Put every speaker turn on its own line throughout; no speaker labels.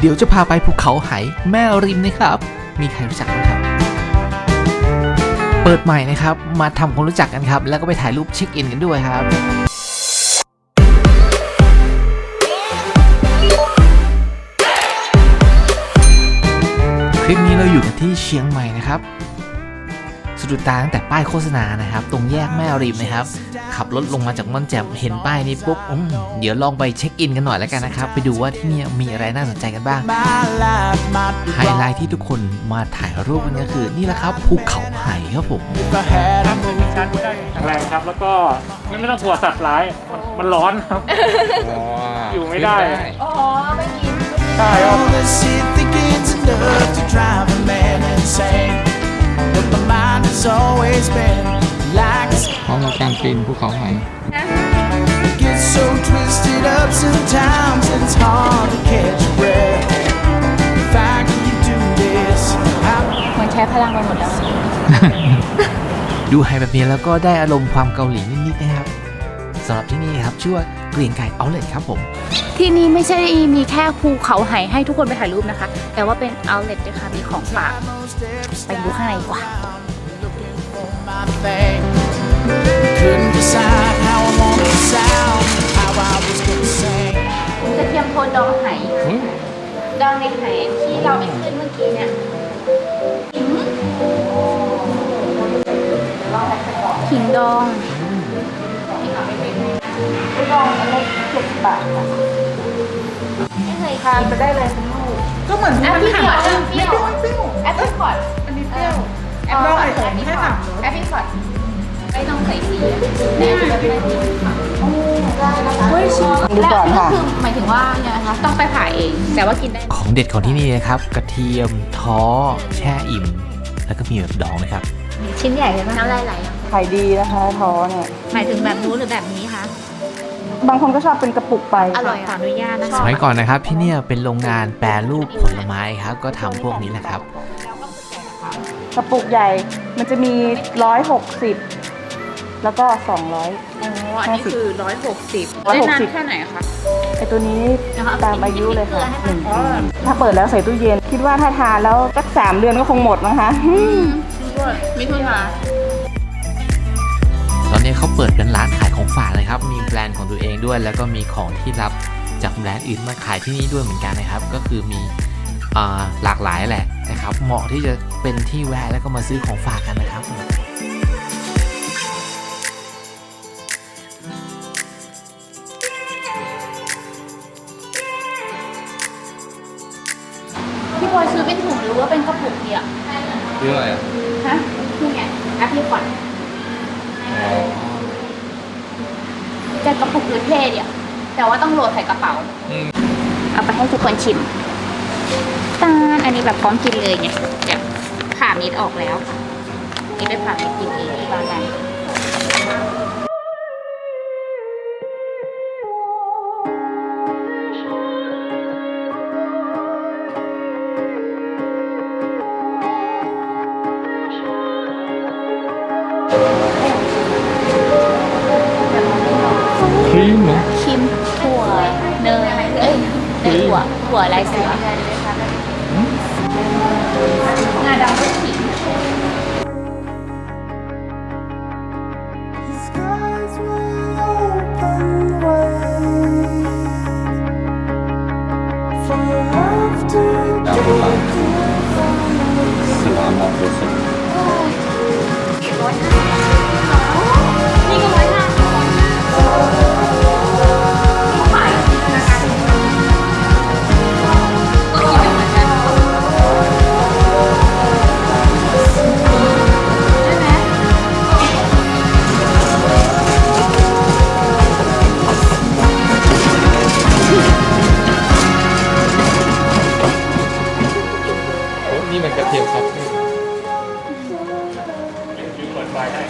เดี๋ยวจะพาไปภูเขาไหแม่ริมนะครับ มีใครรู้จักไหมครับ เปิดใหม่นะครับ มาทำความรู้จักกันครับ แล้วก็ไปถ่ายรูปเช็คอินกันด้วยครับคลิปนี้เราอยู่กันที่เชียงใหม่นะครับ สะดุดตาตั้งแต่ป้ายโฆษณานะครับ ตรงแยกแม่ริมนะครับ ขับรถลงมาจากม่อนแจ่มเห็นป้ายนี้ปุ๊บอืมเดี๋ยวลองไปเช็คอินกันหน่อยแล้วกันนะครับ ไปดูว่าที่นี่มีอะไรน่าสนใจกันบ้าง
My life might be
ไฮไลท์ที่ทุกคนมาถ่ายรูปกันก็คือ นี่แหละครับภูเขาไห่ครับผม
if I had a
มีชาร์จได้แข็งแรงครับ แล้วก็ไม่ไม่ต้องกลัวสัตว์ร้ายมันมันร้อนครับ อยู่ไม่ได้
อ๋อ ไม่มี
ใช่ครับ
มกับการปีนภูเขาไห
Get so twisted up sometimes it's hard to catch your breath. If I could do this, I
เหมือนใช้พลังไปหมดแล้ว
ดูไฮแบบนี้แล้วก็ได้อารมณ์ความเกาหลีนิดๆนะครับสำหรับที่นี่ครับชื่อว่าเกรียงไก่เอาเลทครับผม
ที่นี่ไม่ใช่มีแค่ภูเขาไหให้ทุกคนไปถ่ายรูปนะคะ แต่ว่าเป็นเอาเล t ด้วยค่ะมีของฝาก
most every
ไปดูข้างในดีกว่า
looking for my thing. Couldn't decide how I wanted to sound, how I was gonna sing.
กระเทียมโทนดองไหดองในไหที่เราไปขึ้นเมื่อกี้เนี่ยขิงดองดองอันละเจ็ดบาทค่ะไม่เคยทานไปได้เลยคุณลูก
ก็เหมือน
แอป
มัน
เปิ้ล
หั
พอร์ต
ไม่เปรี้ยวไม่เปรี้ยว
แอปเปิ้ลพอร์ต
อันนี้เปรี้ยวแอปเปิ้ลไข่ผมแค่สามรส
แอปเปิ้ลพอร์ต ไม่ต้องใส่สีแม่จะไม่ได้โอ้ได้นะคะเฮ้ยชิมดูก่อนค่ะคือหมายถึงว่าเนี่ยนะคะต้องไปผ่าเอง แต่ว่ากินได้
ของเด็ดของที่นี่นะครับกระเทียมท้อแช่อิ่ม แล้วก็มีแบบดองนะครับ
ชิ้นใหญ่เลยมั้ยน้ำลายไหลอะ
ขายดีนะคะท้อเนี่ย
หมายถึงแบบนู้นหรือแบบนี้คะ
บางคนก็ชอบเป็นกระปุกไป
อร่อยขออนุญาตนะคะ
สมัยก่อนนะครับที่เนี่ยเป็นโรงงานแปรรูปผลไม้ครับ ก็ทำพวกนี้แหละครับ
กระปุกใหญ่มันจะมีร้อยหกสิบ แล้วก็สองร้อย
อ๋อ อันนี้คือร้อยหกสิบ
ร้อย
ได้
หก
นาน
สิบ
แค่ไหนคะ
ไอตัวนี้
นะคะ
ตามอายุเลยค่ะ
พริก
ห
เกลื
นึ่
องให้
ปีถ้าเปิดแล้วใส่ตู้เย็น คิดว่าถ้าทานแล้วสักสามเดือนก็คงหมดนะคะ
มิถุนา
ตอนนี้เขาเปิดเป็นร้านขายของฝากเลยครับ มีแบรนด์ของตัวเองด้วย แล้วก็มีของที่รับจากแบรนด์อื่นมาขายที่นี่ด้วยเหมือนกันนะครับ ก็คือมีอ่าหลากหลายแหละนะครับ เหมาะที่จะเป็นที่แวะแล้วก็มาซื้อของฝากกันนะครับ
ซื้อเป็นถุงหรือว่าเป็นกระปุกเดียว
เรื่องอะไรอะ
ฮะนี่ไงแอปพลิคอนจะกระปุกหรือเท่เดียวแต่ว่าต้องโหลดใส่กระเป๋า เอาไปให้ทุกคนชิมตาลอันนี้แบบพร้อมกินเลยไงแบบผ่าเม็ดออกแล้วค่ะนี่ไปผ่าเม็ดกินเองที่บ้านกัน
รีมเหรอ
ชิมถั่วเนยเอ้ยเนยถั่วถั่วลายเสือ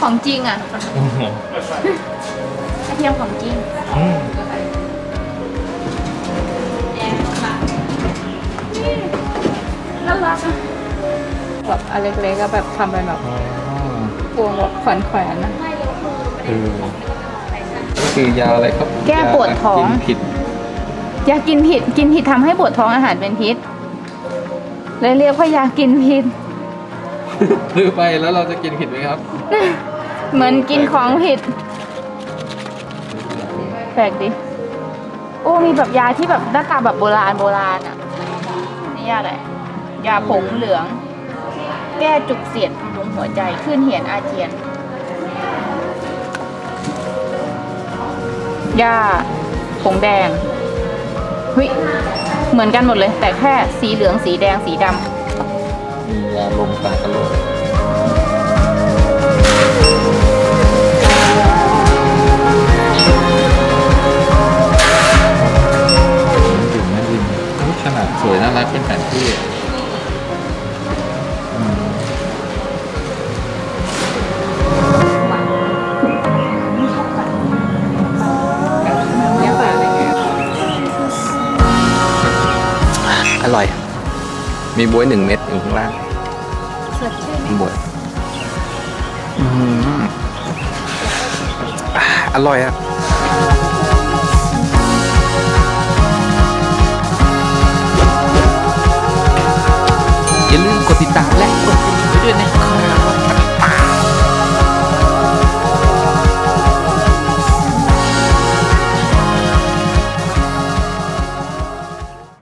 ข
อง
จริงอะ
โอ้โห
กระเทียมของจริง
อืม
น่ารักอะแบบอันเล็กๆก็แบบทำเป็นแบบ
อ๋อ
พวงแบบแขวนๆนะ
เออก็คือยาอะไรครับ
แก้ปวดท้อง
ยากินผิด
ยากินผิดกินผิดทำให้ปวดท้องอาหารเป็นพิษเลยเรียกว่ายากินผิด
ซื้อไปแล้วเราจะกินผิดไหมครับ
เหมือนกินของผิด แปลกดิ โอ้มีแบบยาที่แบบหน้าตาแบบโบราณโบราณอะ นี่ยาอะไร ยาผงเหลือง แก้จุกเสียดบำรุงหัวใจขึ้นเหียนอาเจียน ยาผงแดงเฮ้ยเหมือนกันหมดเลย แต่แค่สีเหลืองสีแดงสีดำ
ยาลมตากระโหลกถึงแม่ริมอุ๊ยขนาดสวยน่ารักเป็นแผนที่อะอืม
อร่อย
มีบวยหนึ่งเม็ดอยู่ข้างล่าง
บดอ
ร่อย
อะอย่าลืมกดติดตาม